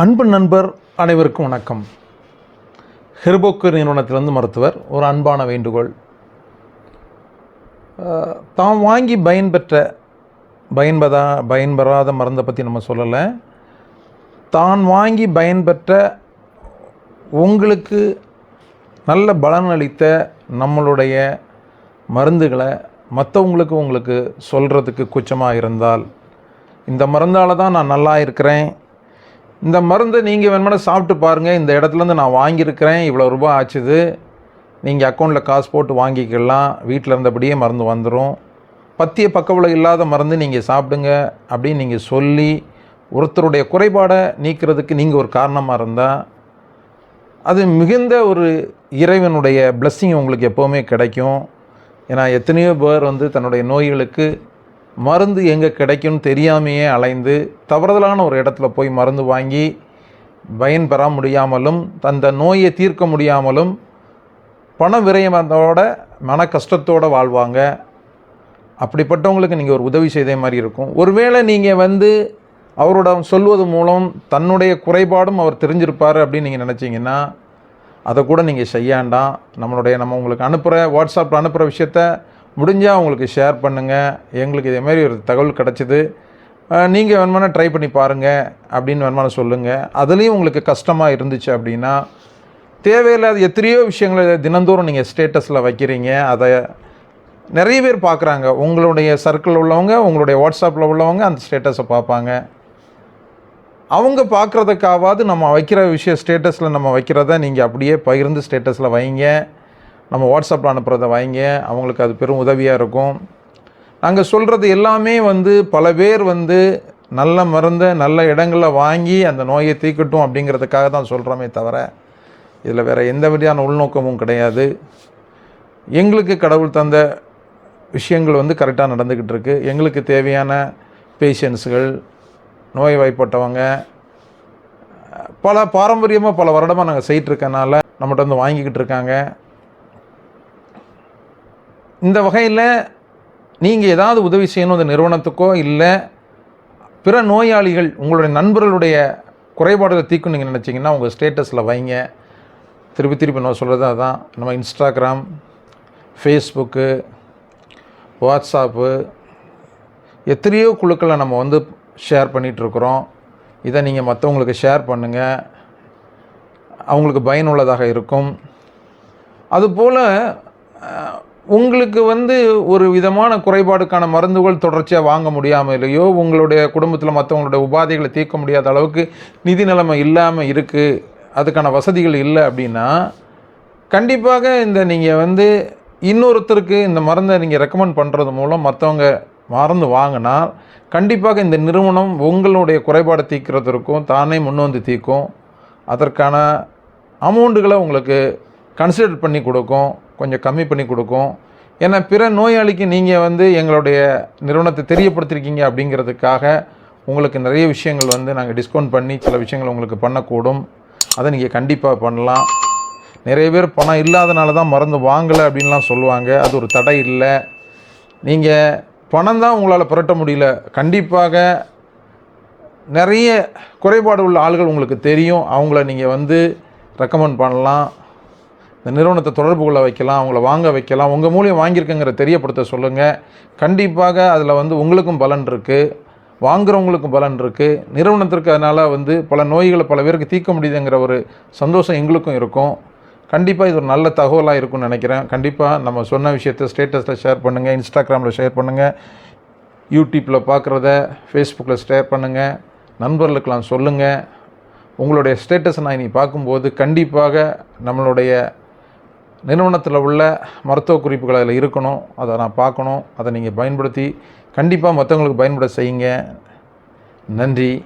அன்பு நண்பர் அனைவருக்கும் வணக்கம். ஹெர்போக்கு நிறுவனத்திலிருந்து மருத்துவர் ஒரு அன்பான வேண்டுகோள். தாம் வாங்கி பயன்பெற்ற பயன்பதா பயன்பெறாத மருந்தை பற்றி நம்ம சொல்லலை. தான் வாங்கி பயன்பெற்ற உங்களுக்கு நல்ல பலன் அளித்த நம்மளுடைய மருந்துகளை மற்றவங்களுக்கு உங்களுக்கு சொல்கிறதுக்கு குச்சமாக இருந்தால் இந்த மருந்தால் தான் நான் நல்லா இருக்கிறேன். இந்த மருந்தை நீங்கள் வேணுமானா சாப்பிட்டு பாருங்கள் இந்த இடத்துலேருந்து நான் வாங்கியிருக்கிறேன். இவ்வளோ ரூபாய் ஆச்சுது. நீங்கள் அக்கௌண்ட்டில் காசு போட்டு வாங்கிக்கலாம். வீட்டில் இருந்தபடியே மருந்து வந்துடும் பத்திய பக்கவில இல்லாத மருந்து நீங்கள் சாப்பிடுங்க அப்படின்னு நீங்கள் சொல்லி ஒருத்தருடைய குறைபாடை நீக்கிறதுக்கு நீங்கள் ஒரு காரணமாக இருந்தால் அது மிகுந்த ஒரு இறைவனுடைய பிளஸ்ஸிங் உங்களுக்கு எப்போவுமே கிடைக்கும். ஏன்னா எத்தனையோ பேர் வந்து தன்னுடைய நோய்களுக்கு மருந்து எங்கே கிடைக்கும்னு தெரியாமையே அலைந்து தவறுதலான ஒரு இடத்துல போய் மருந்து வாங்கி பயன் பெற முடியாமலும் அந்த நோயை தீர்க்க முடியாமலும் பண விரயமத்தோட மன கஷ்டத்தோடு வாழ்வாங்க. அப்படிப்பட்டவங்களுக்கு நீங்கள் ஒரு உதவி செய்தே மாதிரி இருக்கும். ஒருவேளை நீங்கள் வந்து அவரோட சொல்வது மூலம் தன்னுடைய குறைபாடும் அவர் தெரிஞ்சிருப்பார் அப்படின்னு நீங்கள் நினச்சிங்கன்னா அதை கூட நீங்கள் செய்யாண்டாம் நம்மளுடைய நம்ம உங்களுக்கு அனுப்புகிற வாட்ஸ்அப்பில் அனுப்புகிற விஷயத்த முடிஞ்சால் உங்களுக்கு ஷேர் பண்ணுங்கள் எங்களுக்கு இதேமாரி ஒரு தகவல் கிடச்சிது. நீங்கள் வேணுமானா ட்ரை பண்ணி பாருங்கள் அப்படின்னு வேணுமானா சொல்லுங்கள் அதுலேயும் உங்களுக்கு கஷ்டமாக இருந்துச்சு அப்படின்னா தேவையில்லாத எத்தனையோ விஷயங்களை தினந்தோறும் நீங்கள் ஸ்டேட்டஸில் வைக்கிறீங்க. அதை நிறைய பேர் பார்க்குறாங்க உங்களுடைய சர்க்கிளில் உள்ளவங்க உங்களுடைய வாட்ஸ்அப்பில் உள்ளவங்க அந்த ஸ்டேட்டஸை பார்ப்பாங்க. அவங்க பார்க்குறதுக்காவது நம்ம வைக்கிற விஷயம் ஸ்டேட்டஸில் நம்ம வைக்கிறத நீங்கள் அப்படியே பகிர்ந்து ஸ்டேட்டஸில் வைங்க. நம்ம வாட்ஸ்அப்பில் அனுப்புகிறத வாங்கி அவங்களுக்கு அது பெரும் உதவியாக இருக்கும். நாங்கள் சொல்கிறது எல்லாமே வந்து பல பேர் வந்து நல்ல மருந்தை நல்ல இடங்களில் வாங்கி அந்த நோயை தீக்கட்டும் அப்படிங்கிறதுக்காக தான் சொல்கிறோமே தவிர இதில் வேறு எந்த விதமான உள்நோக்கமும் கிடையாது. எங்களுக்கு கடவுள் தந்த விஷயங்கள் வந்து கரெக்டாக நடந்துக்கிட்டு இருக்குது எங்களுக்கு தேவையான பேஷண்ட்ஸுகள் நோய்வாய்ப்பட்டவங்க பல பாரம்பரியமாக பல வருடமாக நாங்கள் செய்யிட்டுருக்கனால நம்மகிட்ட வந்து வாங்கிக்கிட்டு இருக்காங்க. இந்த வகையில் நீங்கள் ஏதாவது உதவி செய்யணும் இந்த நிறுவனத்துக்கோ இல்லை பிற நோயாளிகள் உங்களுடைய நண்பர்களுடைய குறைபாடுகளை தீக்கும் நீங்கள் நினச்சிங்கன்னா உங்கள் ஸ்டேட்டஸில் வைங்க. திருப்பி திருப்பி நான் சொல்கிறது அதுதான் நம்ம இன்ஸ்டாகிராம் ஃபேஸ்புக்கு வாட்ஸ்அப்பு எத்தனையோ குழுக்களை நம்ம வந்து ஷேர் பண்ணிகிட்ருக்குறோம் இதை நீங்கள் மற்றவங்களுக்கு ஷேர் பண்ணுங்கள் அவங்களுக்கு பயனுள்ளதாக இருக்கும். அதுபோல் உங்களுக்கு வந்து ஒரு விதமான குறைபாடுக்கான மருந்துகள் தொடர்ச்சியாக வாங்க முடியாமலையோ உங்களுடைய குடும்பத்தில் மற்றவங்களுடைய உபாதைகளை தீர்க்க முடியாத அளவுக்கு நிதி நிலைமை இல்லாமல் இருக்குது அதுக்கான வசதிகள் இல்லை அப்படின்னா கண்டிப்பாக இந்த நீங்கள் வந்து இன்னொருத்தருக்கு இந்த மருந்தை நீங்கள் ரெக்கமெண்ட் பண்ணுறது மூலம் மற்றவங்க மருந்து வாங்கினா கண்டிப்பாக இந்த நிறுவனம் உங்களுடைய குறைபாடை தீர்க்கிறதுக்கும் தானே முன் வந்து தீர்க்கும். அதற்கான அமௌண்ட்டுகளை உங்களுக்கு கன்சிடர் பண்ணி கொடுக்கும். கொஞ்சம் கம்மி பண்ணி கொடுக்கும். ஏன்னா பிற நோயாளிக்கு நீங்கள் வந்து எங்களுடைய நிறுவனத்தை தெரியப்படுத்திருக்கீங்க அப்படிங்கிறதுக்காக உங்களுக்கு நிறைய விஷயங்கள் வந்து நாங்கள் டிஸ்கவுண்ட் பண்ணி சில விஷயங்கள் உங்களுக்கு பண்ணக்கூடும். அதை நீங்கள் கண்டிப்பாக பண்ணலாம். நிறைய பேர் பணம் இல்லாதனால தான் மருந்து வாங்கலை அப்படின்லாம் சொல்லுவாங்க. அது ஒரு தடை இல்லை. நீங்கள் பணம் தான் உங்களால் புரட்ட முடியல. கண்டிப்பாக நிறைய குறைபாடு உள்ள ஆள்கள் உங்களுக்கு தெரியும். அவங்கள நீங்கள் வந்து ரெக்கமெண்ட் பண்ணலாம். இந்த நிறுவனத்தை தொடர்பு கொள்ள வைக்கலாம் அவங்கள வாங்க வைக்கலாம் உங்கள் மூலியம் வாங்கியிருக்குங்கிற தெரியப்படுத்த சொல்லுங்கள் கண்டிப்பாக அதில் வந்து உங்களுக்கும் பலன் இருக்குது வாங்குகிறவங்களுக்கும் பலன் இருக்குது நிறுவனத்திற்கு அதனால் வந்து பல நோய்களை பல பேருக்கு தீர்க்க முடியுதுங்கிற ஒரு சந்தோஷம் எங்களுக்கும் இருக்கும். கண்டிப்பாக இது ஒரு நல்ல தகவலாக இருக்கும்னு நினைக்கிறேன். கண்டிப்பாக நம்ம சொன்ன விஷயத்தை ஸ்டேட்டஸில் ஷேர் பண்ணுங்கள் இன்ஸ்டாகிராமில் ஷேர் பண்ணுங்கள் யூடியூப்பில் பார்க்குறத ஃபேஸ்புக்கில் ஷேர் பண்ணுங்கள் நண்பர்களுக்கெல்லாம் சொல்லுங்கள் உங்களுடைய ஸ்டேட்டஸை நான் இனி பார்க்கும்போது கண்டிப்பாக நம்மளுடைய நிறுவனத்தில் உள்ள மருத்துவ குறிப்புகள் அதில் இருக்கணும். அதை நான் பார்க்கணும். அதை நீங்கள் பயன்படுத்தி கண்டிப்பாக மற்றவங்களுக்கு பயன்பட செய்யுங்க. நன்றி.